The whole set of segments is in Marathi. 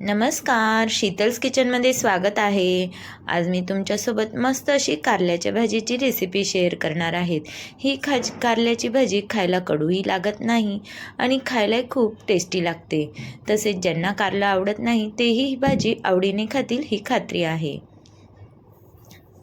नमस्कार शीतल्स किचनमध्ये स्वागत आहे. आज मी तुमच्यासोबत मस्त अशी कारल्याच्या भाजीची रेसिपी शेअर करणार आहेत. ही खाज कारल्याची भाजी खायला कडूही लागत नाही आणि खायलाही खूप टेस्टी लागते. तसेच ज्यांना कारलं आवडत नाही तेही ही भाजी आवडीने खातील ही खात्री आहे.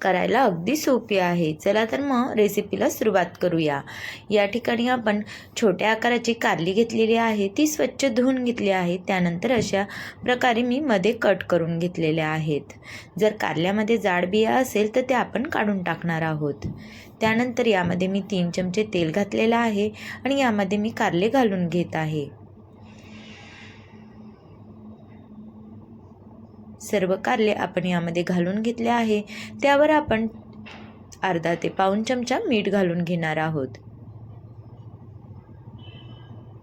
करायला अगदी सोपी आहे. चला तर मग रेसिपीला सुरुवात करूया. या ठिकाणी आपण छोट्या आकाराची कारली घेतलेली आहे. ती स्वच्छ धुवून घेतली आहे. त्यानंतर अशा प्रकारे मी मध्ये कट करून घेतलेल्या आहेत. जर कारल्यामध्ये जाड बिया असेल तर ते आपण काढून टाकणार आहोत. त्यानंतर यामध्ये मी तीन चमचे तेल घातलेलं आहे आणि यामध्ये मी कारले घालून घेत आहे. सर्व कारले आपण यामध्ये घालून घेतले आहे. त्यावर आपण अर्धा ते पाऊन चमचा मीठ घालून घेणार आहोत.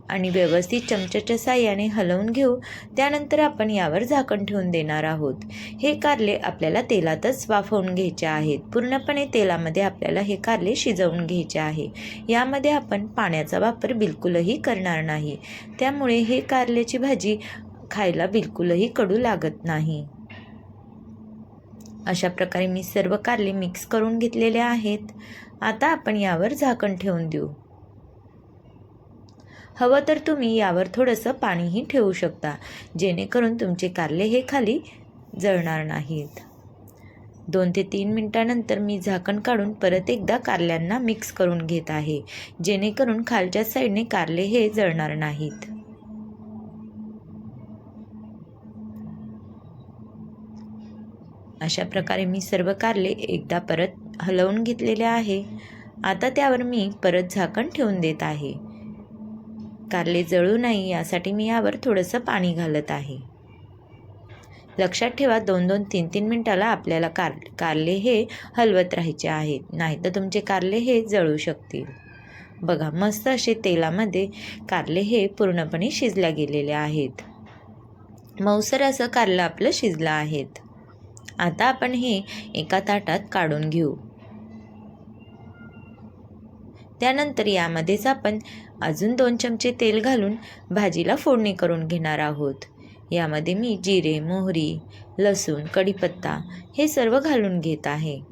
आणि व्यवस्थित चमच्याच्या साह्याने हलवून घेऊ. त्यानंतर आपण यावर झाकण ठेवून देणार आहोत. हे कारले आपल्याला तेलातच वाफवून घ्यायचे आहेत. पूर्णपणे तेलामध्ये आपल्याला हे कारले शिजवून घ्यायचे आहे. यामध्ये आपण पाण्याचा वापर बिलकुलही करणार नाही. त्यामुळे हे कारल्याची भाजी खायला बिलकुलही कडू लागत नाही. अशा प्रकारे मी सर्व कारले मिक्स करून घेतलेले आहेत. आता आपण यावर झाकण ठेवून देऊ. हवं तर तुम्ही यावर थोडंसं पाणीही ठेवू शकता जेणेकरून तुमचे कारले हे खाली जळणार नाहीत. दोन ते तीन मिनटानंतर मी झाकण काढून परत एकदा कारल्यांना मिक्स करून घेत आहे जेणेकरून खालच्या साईडने कारले हे जळणार नाहीत. अशा प्रकारे मी सर्व कारले एकदा परत हलवून घेतलेले आहे. आता त्यावर मी परत झाकण ठेवून देत आहे. कारले जळू नाही यासाठी मी यावर थोडंसं पाणी घालत आहे. लक्षात ठेवा दोन दोन तीन तीन मिनटाला आपल्याला कार कारले हे हलवत राहायचे आहेत. नाहीतर तुमचे कारले हे जळू शकतील. बघा मस्त असे तेलामध्ये कारले हे पूर्णपणे शिजल्या गेलेले आहेत. मऊसर असं कारलं आपलं शिजलं आहेत. आता आपण हे एका ताटात काढून घेऊ. त्यानंतर यामध्येच आपण अजून दोन चमचे तेल घालून भाजीला फोडणी करून घेणार आहोत. यामध्ये मी जिरे मोहरी लसूण कढीपत्ता हे सर्व घालून घेत आहे.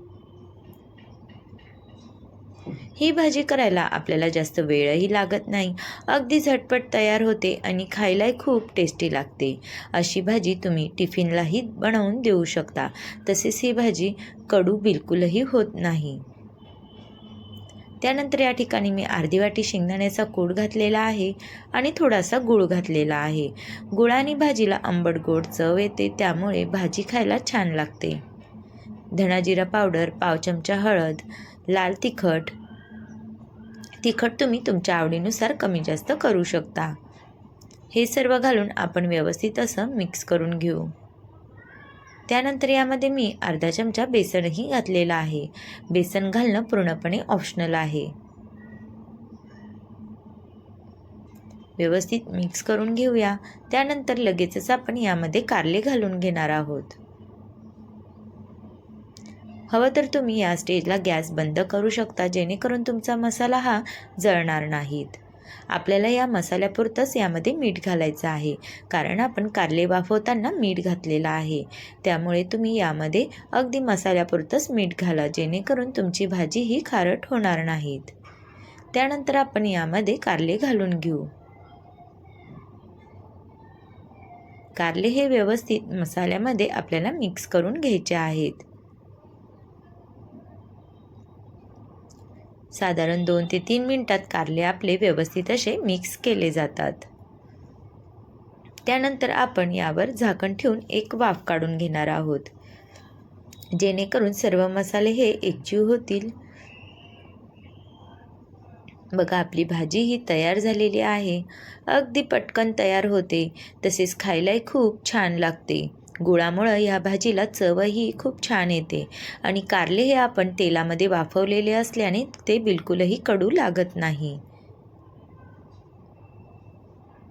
ही भाजी करायला आपल्याला जास्त वेळही लागत नाही. अगदी झटपट तयार होते आणि खायलाही खूप टेस्टी लागते. अशी भाजी तुम्ही टिफिनलाही बनवून देऊ शकता. तसेच ही भाजी कडू बिलकुलही होत नाही. त्यानंतर या ठिकाणी मी अर्धी वाटी शेंगदाण्याचा कूड घातलेला आहे आणि थोडासा गूळ घातलेला आहे. गुळाने भाजीला आंबट गोड चव येते त्यामुळे भाजी खायला छान लागते. धणाजिरा पावडर पाव चमचा हळद लाल तिखट तिखट तुम्ही तुमच्या आवडीनुसार कमी जास्त करू शकता. हे सर्व घालून आपण व्यवस्थित असं मिक्स करून घेऊ. त्यानंतर यामध्ये मी अर्धा चमचा बेसनही घातलेला आहे. बेसन घालणं पूर्णपणे ऑप्शनल आहे. व्यवस्थित मिक्स करून घेऊया. त्यानंतर लगेचच आपण यामध्ये कारले घालून घेणार आहोत. हवं तर तुम्ही या स्टेजला गॅस बंद करू शकता जेणेकरून तुमचा मसाला हा जळणार नाहीत. आपल्याला या मसाल्यापुरतंच यामध्ये मीठ घालायचं आहे कारण आपण कारले वाफवताना मीठ घातलेलं आहे. त्यामुळे तुम्ही यामध्ये अगदी मसाल्यापुरतंच मीठ घाला जेणेकरून तुमची भाजी ही खारट होणार नाहीत. त्यानंतर आपण यामध्ये कारले घालून घेऊ. कारले हे व्यवस्थित मसाल्यामध्ये आपल्याला मिक्स करून घ्यायचे आहेत. साधारण दोन ते तीन मिनटात कारले आपले व्यवस्थित असे मिक्स केले जातात. त्यानंतर आपण यावर झाकण ठेवून एक वाफ काढून घेणार आहोत. जेणेकरून सर्व मसाले हे एकजीव होतील. बघा आपली भाजी ही तयार झालेली आहे. अगदी पटकन तयार होते. तसेच खायलाही खूप छान लागते. गुळामुळं ह्या भाजीला चवही खूप छान येते. आणि कारले हे आपण तेलामध्ये वाफवलेले असल्याने ते बिलकुलही कडू लागत नाही.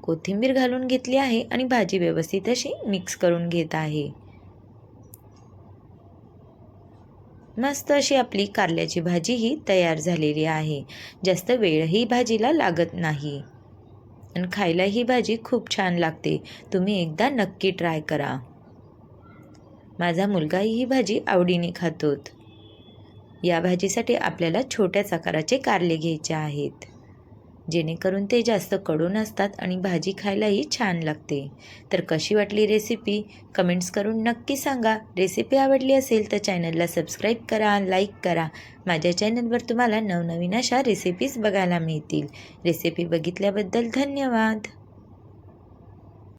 कोथिंबीर घालून घेतली आहे आणि भाजी व्यवस्थित अशी मिक्स करून घेत आहे. मस्त अशी आपली कारल्याची भाजी ही तयार झालेली आहे. जास्त वेळही भाजीला लागत नाही. आणि खायला ही भाजी खूप छान लागते. तुम्ही एकदा नक्की ट्राय करा. माझा मुलगाही ही भाजी आवडीने खातोत. या भाजीसाठी आपल्याला छोट्याच आकाराचे कारले घ्यायचे आहेत. जेणेकरून ते जास्त कडू नसतात आणि भाजी खायलाही छान लागते. तर कशी वाटली रेसिपी? कमेंट्स करून नक्की सांगा. रेसिपी आवडली असेल तर चॅनलला सबस्क्राईब करा लाईक करा. माझ्या चॅनलवर तुम्हाला नवनवीन अशा रेसिपीज बघायला मिळतील. रेसिपी बघितल्याबद्दल धन्यवाद.